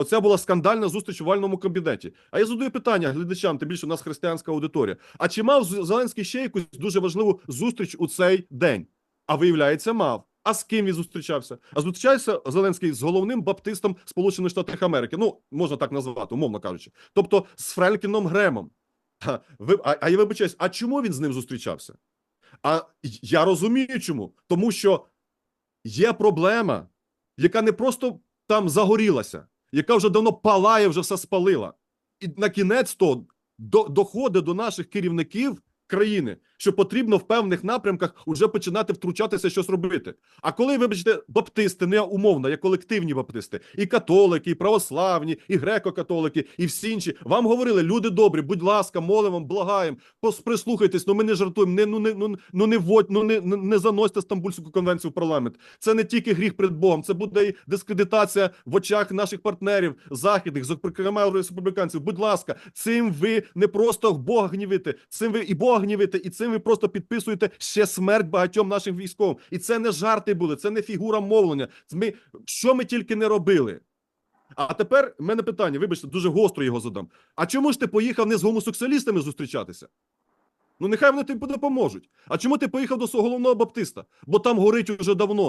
Оце була скандальна зустріч у вальному кабінеті. А я задаю питання глядачам, тим більше у нас християнська аудиторія. А чи мав Зеленський ще якусь дуже важливу зустріч у цей день? А виявляється, мав. А з ким він зустрічався? А зустрічався Зеленський з головним баптистом Сполучених Штатів Америки. Ну, можна так назвати, умовно кажучи. Тобто з Френкіном Гремом. Ви, а, а я вибачаюсь, а чому він з ним зустрічався? А я розумію, чому. Тому що є проблема, яка не просто там загорілася, яка вже давно палає, вже все спалила. І на кінець то до, доходить до наших керівників країни, що потрібно в певних напрямках вже починати втручатися, щось робити. А коли, вибачте, баптисти, не умовно, є колективні баптисти, і католики, і православні, і греко-католики, і всі інші, вам говорили, люди добрі, будь ласка, молимо, благаємо, прислухайтесь, ну ми не жартуємо, не, ну, не, ну, ну не вводь, ну не, не заносьте Стамбульську конвенцію в парламент. Це не тільки гріх перед Богом, це буде і дискредитація в очах наших партнерів західних, зокрема республіканців. Будь ласка, цим ви не просто Бога гнівите, цим ви і Бога гнівите, і цим ви просто підписуєте ще смерть багатьом нашим військовим. І це не жарти були, це не фігура мовлення. Ми що ми тільки не робили. А тепер в мене питання, вибачте, дуже гостро його задам. А чому ж ти поїхав не з гомосексуалістами зустрічатися? Ну, нехай вони тобі допоможуть. А чому ти поїхав до свого головного баптиста? Бо там горить уже давно.